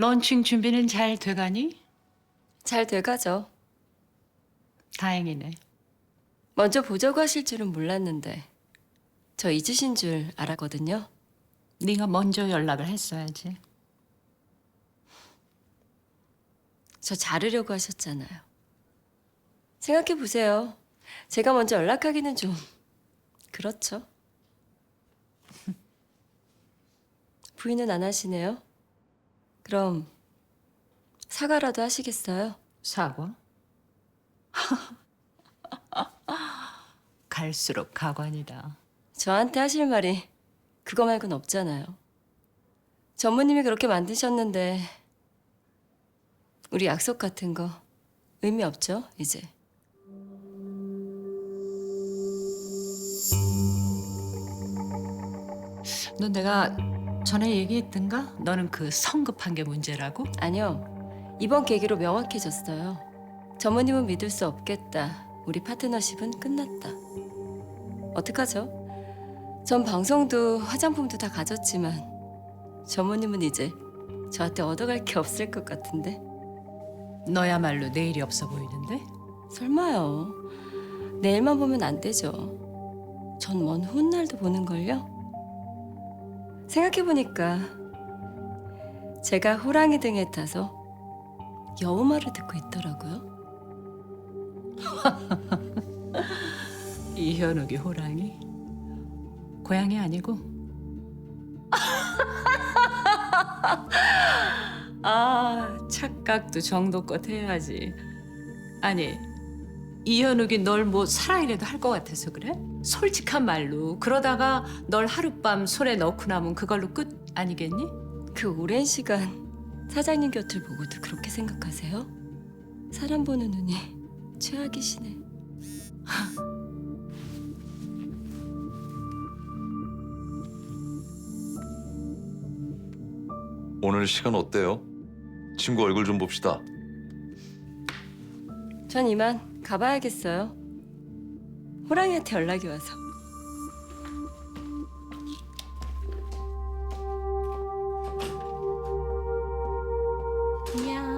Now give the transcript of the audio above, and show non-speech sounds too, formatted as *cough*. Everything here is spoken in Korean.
런칭 준비는 잘 돼가니? 잘 돼가죠. 다행이네. 먼저 보자고 하실 줄은 몰랐는데 저 잊으신 줄 알았거든요. 네가 먼저 연락을 했어야지. 저 자르려고 하셨잖아요. 생각해 보세요. 제가 먼저 연락하기는 좀 그렇죠. *laughs* 부인은 안 하시네요. 그럼 사과라도 하시겠어요? 사과? *laughs* 갈수록 가관이다. 저한테 하실 말이 그거 말고는 없잖아요. 전무님이 그렇게 만드셨는데 우리 약속 같은 거 의미 없죠, 이제. 너 내가 전에 얘기했던가? 너는 그 성급한 게 문제라고? 아니요. 이번 계기로 명확해졌어요. 전무님은 믿을 수 없겠다. 우리 파트너십은 끝났다. 어떡하죠? 전 방송도 화장품도 다 가졌지만 전무님은 이제 저한테 얻어갈 게 없을 것 같은데. 너야말로 내일이 없어 보이는데? 설마요. 내일만 보면 안 되죠. 전 먼 훗날도 보는걸요. 생각해보니까 제가 호랑이 등에 타서 여우 말을 듣고 있더라고요. *laughs* 이현욱이 호랑이? 고양이 아니고? *laughs* 아, 착각도 정도껏 해야지. 아니, 이현욱이 널 뭐 사랑이라도 할 것 같아서 그래? 솔직한 말로 그러다가 널 하룻밤 손에 넣고 나면 그걸로 끝 아니겠니? 그 오랜 시간 사장님 곁을 보고도 그렇게 생각하세요? 사람 보는 눈이 최악이시네. *laughs* 오늘 시간 어때요? 친구 얼굴 좀 봅시다. 전 이만 가봐야겠어요. 호랑이한테 연락이 와서. 안녕.